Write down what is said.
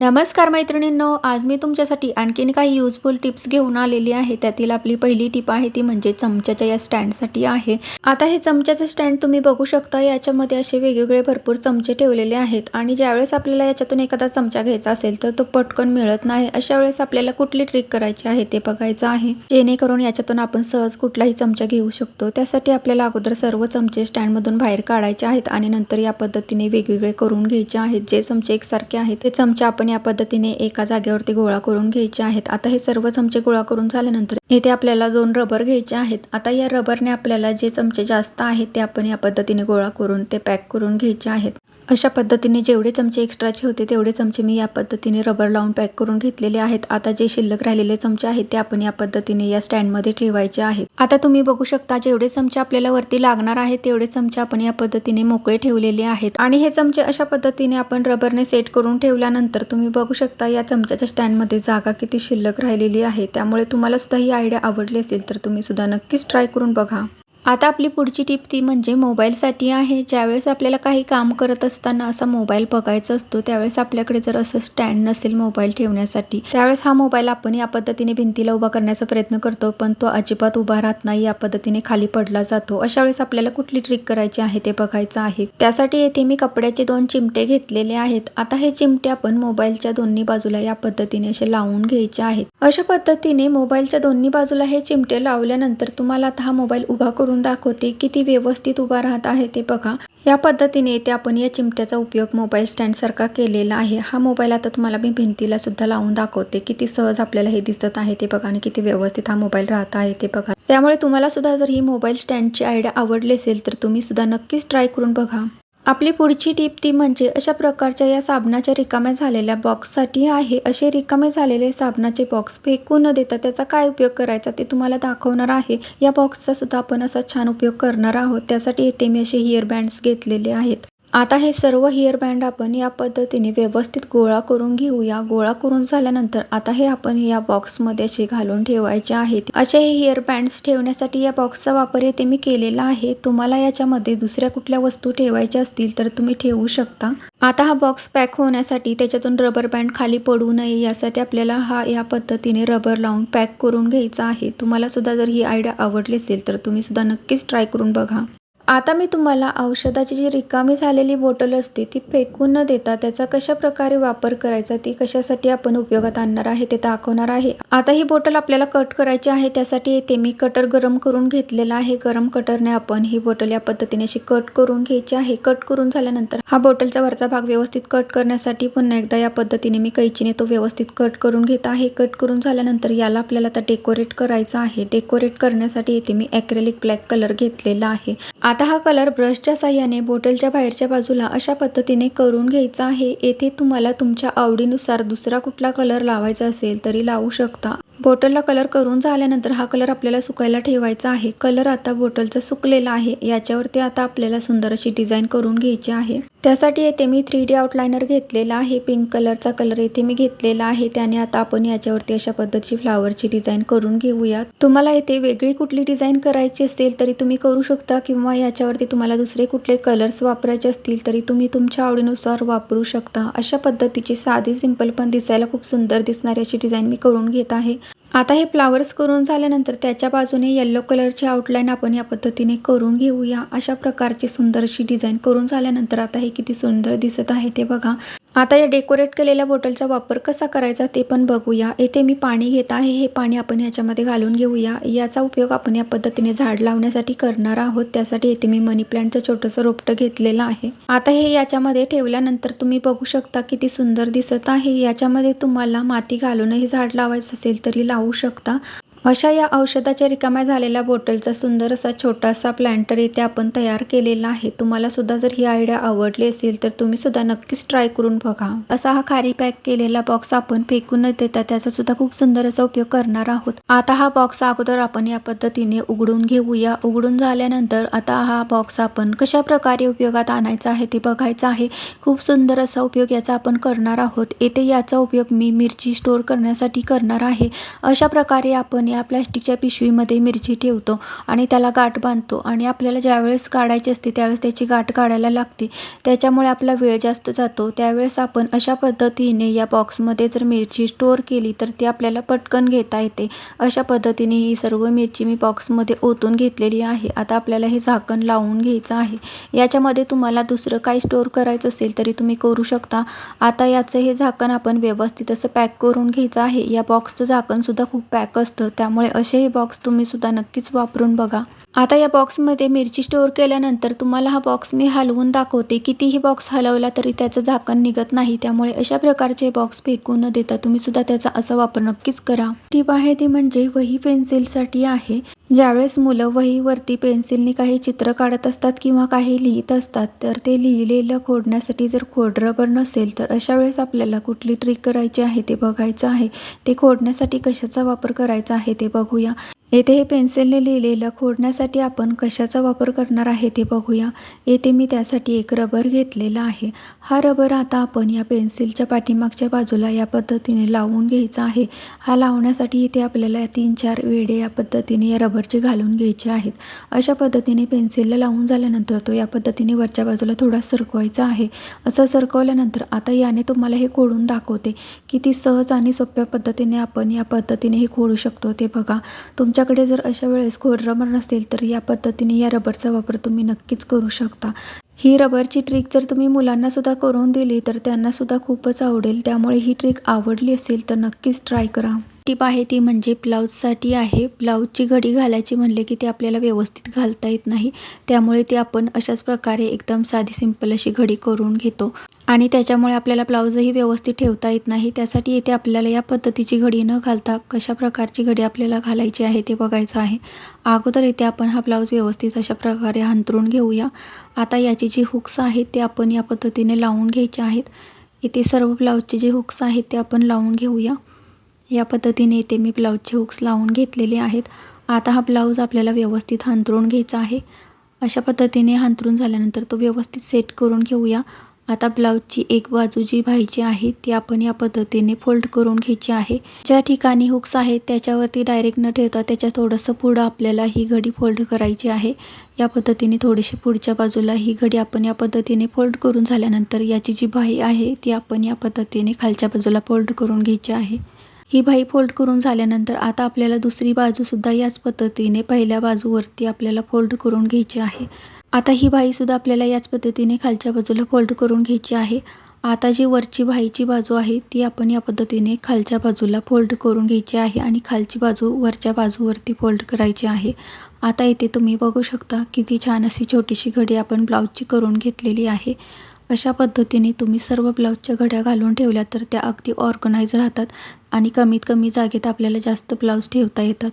नमस्कार मैत्रिणींनो आज मी तुमच्यासाठी आणखीन काही युजफुल टिप्स घेऊन आलेली आहे. त्यातील आपली पहिली टिप आहे ती म्हणजे चमच्याच्या या स्टँडसाठी आहे. आता हे चमच्याचे स्टँड तुम्ही बघू शकता याच्यामध्ये असे वेगवेगळे भरपूर चमचे ठेवलेले आहेत आणि ज्यावेळेस आपल्याला याच्यातून एखादा चमचा घ्यायचा असेल तर तो पटकन मिळत नाही. अशा वेळेस आपल्याला कुठली ट्रिक करायची आहे ते बघायचं आहे. जेणेकरून याच्यातून आपण सहज कुठलाही चमचा घेऊ शकतो. त्यासाठी आपल्याला अगोदर सर्व चमचे स्टँडमधून बाहेर काढायचे आहेत आणि नंतर या पद्धतीने वेगवेगळे करून घ्यायचे आहेत. जे चमचे एकसारखे आहेत ते चमचे आपण या पद्धतीने एका जागेवरती गोळा करून घ्यायचे आहेत. आता हे सर्व चमचे गोळा करून झाल्यानंतर येथे आपल्याला दोन रबर घ्यायचे आहेत. आता या रबरने आपल्याला जे चमचे जास्त आहेत ते आपण या पद्धतीने गोळा करून ते पॅक करून घ्यायचे आहेत. अशा पद्धतीने जेवढे चमचे एक्स्ट्राचे होते तेवढे चमचे मी या पद्धतीने रबर लावून पॅक करून घेतलेले आहेत. आता जे शिल्लक राहिलेले चमचे आहेत ते आपण या पद्धतीने या स्टँडमध्ये ठेवायचे आहेत. आता तुम्ही बघू शकता जेवढे चमचे आपल्याला वरती लागणार आहेत तेवढे चमचे आपण या पद्धतीने मोकळे ठेवलेले आहेत. आणि हे चमचे अशा पद्धतीने आपण रबरने सेट करून ठेवल्यानंतर तुम्ही बघू शकता या चमच्याच्या स्टँडमध्ये जागा किती शिल्लक राहिलेली आहे. त्यामुळे तुम्हाला सुद्धा ही आयडिया आवडली असेल तर तुम्ही सुद्धा नक्कीच ट्राय करून बघा. आता आपली पुढची टिप ती म्हणजे मोबाईलसाठी आहे. ज्यावेळेस आपल्याला काही काम करत असताना असा मोबाईल बघायचा असतो त्यावेळेस आपल्याकडे जर असं स्टँड नसेल मोबाईल ठेवण्यासाठी त्यावेळेस हा मोबाईल आपण या पद्धतीने भिंतीला उभा करण्याचा प्रयत्न करतो पण तो अजिबात उभा राहत नाही या पद्धतीने खाली पडला जातो. अशा वेळेस आपल्याला कुठली ट्रिक करायची आहे ते बघायचं आहे. त्यासाठी येथे मी कपड्याचे दोन चिमटे घेतलेले आहेत. आता हे चिमटे आपण मोबाईलच्या दोन्ही बाजूला या पद्धतीने असे लावून घ्यायचे आहेत. अशा पद्धतीने मोबाईलच्या दोन्ही बाजूला हे चिमटे लावल्यानंतर तुम्हाला आता हा मोबाईल उभा करून दाखवते किती व्यवस्थित उभा राहत आहे ते बघा. या पद्धतीने ते आपण या चिमट्याचा उपयोग मोबाईल स्टँड सारखा केलेला आहे. हा मोबाईल आता तुम्हाला मी भिंतीला सुद्धा लावून दाखवते किती सहज आपल्याला हे दिसत आहे ते बघा आणि किती व्यवस्थित हा मोबाईल राहत आहे ते बघा. त्यामुळे तुम्हाला सुद्धा जर ही मोबाईल स्टँडची आयडिया आवडली असेल तर तुम्ही सुद्धा नक्कीच ट्राय करून बघा. आपली पुढची टीप ती म्हणजे अशा प्रकारच्या या साबणाच्या रिकाम्या झालेल्या बॉक्ससाठी आहे. असे रिकामे झालेले साबणाचे बॉक्स फेकू न देता त्याचा काय उपयोग करायचा ते तुम्हाला दाखवणार आहे. या बॉक्सचा सुद्धा आपण असा छान उपयोग करणार आहोत. त्यासाठी येथे मी असे हिअर बँड्स घेतलेले आहेत. आता हे सर्व हेअरबँड आपण या पद्धतीने व्यवस्थित गोळा करून घेऊया. गोळा करून झाल्यानंतर आता हे आपण या बॉक्समध्ये असे घालून ठेवायचे आहेत. असे हे हेअरबँड्स ठेवण्यासाठी या बॉक्सचा वापर येथे मी केलेला आहे. तुम्हाला याच्यामध्ये दुसऱ्या कुठल्या वस्तू ठेवायच्या असतील तर तुम्ही ठेवू शकता. आता हा बॉक्स पॅक होण्यासाठी त्याच्यातून रबर बँड खाली पडू नये यासाठी आपल्याला हा या पद्धतीने रबर लावून पॅक करून घ्यायचा आहे. तुम्हाला सुद्धा जर ही आयडिया आवडली असेल तर तुम्ही सुद्धा नक्कीच ट्राय करून बघा. आता मी तुम्हाला औषधाची जी रिकामी झालेली बॉटल असते ती फेकून न देता त्याचा कशा प्रकारे वापर करायचा ती कशासाठी आपण उपयोगात आणणार आहे ते दाखवणार आहे. आता ही बॉटल आपल्याला कट करायची आहे त्यासाठी येते मी कटर गरम करून घेतलेला आहे. गरम कटरने आपण ही बॉटल या पद्धतीने अशी कट करून घ्यायची आहे. कट करून झाल्यानंतर हा बॉटलचा वरचा भाग व्यवस्थित कट करण्यासाठी पुन्हा एकदा या पद्धतीने मी कैचीने तो व्यवस्थित कट करून घेत आहे. कट करून झाल्यानंतर याला आपल्याला आता डेकोरेट करायचं आहे. डेकोरेट करण्यासाठी येथे मी ॲक्रेलिक ब्लॅक कलर घेतलेला आहे. आता हा कलर ब्रशच्या साह्याने बॉटलच्या बाहेरच्या बाजूला अशा पद्धतीने करून घ्यायचा आहे. येथे तुम्हाला तुमच्या आवडीनुसार दुसरा कुठला कलर लावायचा असेल तरी लावू शकता. बॉटलला कलर करून झाल्यानंतर हा कलर आपल्याला सुकायला ठेवायचा आहे. कलर आता बॉटलचा सुकलेला आहे. याच्यावरती आता आपल्याला सुंदर अशी डिझाईन करून घ्यायची आहे. त्यासाठी येथे मी थ्री डी आउटलायनर घेतलेला आहे. पिंक कलरचा कलर येथे मी घेतलेला आहे. त्याने आता आपण याच्यावरती अशा पद्धतीची फ्लावरची डिझाईन करून घेऊया तुम्हाला येथे वेगळी कुठली डिझाईन करायची असेल तरी तुम्ही करू शकता किंवा याच्यावरती तुम्हाला दुसरे कुठले कलर्स वापरायचे असतील तरी तुम्ही तुमच्या आवडीनुसार वापरू शकता. अशा पद्धतीची साधी सिंपल पण दिसायला खूप सुंदर दिसणारी अशी डिझाईन मी करून घेत आहे. आता हे फ्लावर्स करून झाल्यानंतर त्याच्या बाजूने येल्लो कलरची आउटलाईन आपण या पद्धतीने करून घेऊया. अशा प्रकारची सुंदरशी डिझाईन करून झाल्यानंतर आता हे किती सुंदर दिसत आहे ते बघा. आता या डेकोरेट केलेल्या बॉटलचा वापर कसा करायचा ते पण बघूया. येथे मी पाणी घेत आहे. हे पाणी आपण याच्यामध्ये घालून घेऊया. याचा उपयोग आपण या पद्धतीने झाड लावण्यासाठी करणार आहोत. त्यासाठी येथे मी मनी प्लांटचं छोटंसं रोपटं घेतलेलं आहे. आता हे याच्यामध्ये ठेवल्यानंतर तुम्ही बघू शकता किती सुंदर दिसत आहे. याच्यामध्ये तुम्हाला माती घालूनही झाड लावायचं असेल तरी लावू राहू शकता. अशा या औषधाच्या रिकाम्या झालेल्या बॉटलचा सुंदर असा छोटासा प्लॅन्टर इथे आपण तयार केलेला आहे. तुम्हाला सुद्धा जर ही आयडिया आवडली असेल तर तुम्ही सुद्धा नक्कीच ट्राय करून बघा. असा हा खारी पॅक केलेला बॉक्स आपण फेकून न देता त्याचा सुद्धा खूप सुंदर असा उपयोग करणार आहोत. आता हा बॉक्स अगोदर आपण या पद्धतीने उघडून घेऊया. उघडून झाल्यानंतर आता हा बॉक्स आपण कशा प्रकारे उपयोगात आणायचा आहे ते बघायचं आहे. खूप सुंदर असा उपयोग याचा आपण करणार आहोत. येथे याचा उपयोग मी मिरची स्टोर करण्यासाठी करणार आहे. अशा प्रकारे आपण या प्लॅस्टिकच्या पिशवीमध्ये मिरची ठेवतो आणि त्याला गाठ बांधतो. आणि आपल्याला ज्यावेळेस काढायची असते त्यावेळेस त्याची गाठ काढायला लागते. त्याच्यामुळे आपला वेळ जास्त जातो. त्यावेळेस आपण अशा पद्धतीने या बॉक्समध्ये जर मिरची स्टोअर केली तर ती आपल्याला पटकन घेता येते. अशा पद्धतीने ही सर्व मिरची मी बॉक्समध्ये ओतून घेतलेली आहे. आता आपल्याला हे झाकण लावून घ्यायचं आहे. याच्यामध्ये तुम्हाला दुसरं काही स्टोअर करायचं असेल तरी तुम्ही करू शकता. आता याचं हे झाकण आपण व्यवस्थित असं पॅक करून घ्यायचं आहे. या बॉक्सचं झाकणसुद्धा खूप पॅक असतं. त्यामुळे असेही बॉक्स तुम्ही सुद्धा नक्कीच वापरून बघा. आता या बॉक्समध्ये मिरची स्टोअर केल्यानंतर तुम्हाला हा बॉक्स मी हलवून दाखवते. कितीही बॉक्स हलवला तरी त्याचं झाकण निघत नाही. त्यामुळे अशा प्रकारचे बॉक्स फेकून न देता तुम्ही सुद्धा त्याचा असा वापर नक्कीच करा. टीप आहे ती म्हणजे वही पेन्सिलसाठी आहे. ज्यावेळेस मुलं वहीवरती पेन्सिलने काही चित्र काढत असतात किंवा काही लिहित असतात तर ते लिहिलेलं खोडण्यासाठी जर खोडरबर नसेल तर अशा वेळेस आपल्याला कुठली ट्रिक करायची आहे ते बघायचं आहे. ते खोडण्यासाठी कशाचा वापर करायचा आहे ते बघूया. येथे हे पेन्सिलने लिहिलेलं खोडण्यासाठी आपण कशाचा वापर करणार आहे ते बघूया. येथे मी त्यासाठी एक रबर घेतलेला आहे. हा रबर आता आपण या पेन्सिलच्या पाठीमागच्या बाजूला या पद्धतीने लावून घ्यायचा आहे. हा लावण्यासाठी इथे आपल्याला तीन चार वेडे या पद्धतीने या रबरचे घालून घ्यायचे आहेत. अशा पद्धतीने पेन्सिलला लावून झाल्यानंतर तो या पद्धतीने वरच्या बाजूला थोडा सरकवायचा आहे. असं सरकवल्यानंतर आता याने तुम्हाला हे खोडून दाखवते. किती सहज आणि सोप्या पद्धतीने आपण या पद्धतीने हे खोडू शकतो ते बघा. तुमच्या तुमच्याकडे जर अशा वेळेस खोड रबर नसेल तर या पद्धतीने या रबरचा वापर तुम्ही नक्कीच करू शकता. ही रबरची ट्रिक जर तुम्ही मुलांनासुद्धा करून दिली तर त्यांनासुद्धा खूपच आवडेल. त्यामुळे ही ट्रिक आवडली असेल तर नक्कीच ट्राय करा. टीप आहे ती म्हणजे ब्लाऊजसाठी आहे. ब्लाऊजची घडी घालायची म्हणले की ती आपल्याला व्यवस्थित घालता येत नाही. त्यामुळे ती आपण अशाच प्रकारे एकदम साधी सिंपल अशी घडी करून घेतो. आणि त्याच्यामुळे आपल्याला ब्लाऊजही व्यवस्थित ठेवता येत नाही. त्यासाठी येथे आपल्याला या पद्धतीची घडी न घालता कशा प्रकारची घडी आपल्याला घालायची आहे ते बघायचं आहे. अगोदर इथे आपण हा ब्लाऊज व्यवस्थित अशा प्रकारे अंतरून घेऊया. आता याची जी हुक्स आहेत ते आपण या पद्धतीने लावून घ्यायचे आहेत. इथे सर्व ब्लाऊजचे जे हुक्स आहेत ते आपण लावून घेऊया. या पद्धतीने इथे मी ब्लाऊजचे हुक्स लावून घेतलेले आहेत. आता हा ब्लाऊज आपल्याला व्यवस्थित अंथरून घ्यायचा आहे. अशा पद्धतीने अंथरून झाल्यानंतर तो व्यवस्थित सेट करून घेऊया. आता ब्लाऊजची एक बाजू जी व्हायची आहे ती आपण या पद्धतीने फोल्ड करून घ्यायची आहे. ज्या ठिकाणी हुक्स आहेत त्याच्यावरती डायरेक्ट न ठेवता त्याच्या थोडंसं पुढं आपल्याला ही घडी फोल्ड करायची आहे. या पद्धतीने थोडीशी पुढच्या बाजूला ही घडी आपण या पद्धतीने फोल्ड करून झाल्यानंतर याची जी बाही आहे ती आपण या पद्धतीने खालच्या बाजूला फोल्ड करून घ्यायची आहे. ही बाही फोल्ड करून झाल्यानंतर आता आपल्याला दुसरी बाजूसुद्धा याच पद्धतीने पहिल्या बाजूवरती आपल्याला फोल्ड करून घ्यायची आहे. आता ही बाहीसुद्धा आपल्याला याच पद्धतीने खालच्या बाजूला फोल्ड करून घ्यायची आहे. आता जी वरची बाहीची बाजू आहे ती आपण या पद्धतीने खालच्या बाजूला फोल्ड करून घ्यायची आहे आणि खालची बाजू वरच्या बाजूवरती फोल्ड करायची आहे. आता इथे तुम्ही बघू शकता किती छान अशी छोटीशी घडी आपण ब्लाऊजची करून घेतलेली आहे. अशा पद्धतीने तुम्ही सर्व ब्लाऊजच्या घड्या घालून ठेवल्या तर त्या अगदी ऑर्गनाईज राहतात आणि कमीत कमी जागेत आपल्याला जास्त ब्लाऊज ठेवता येतात.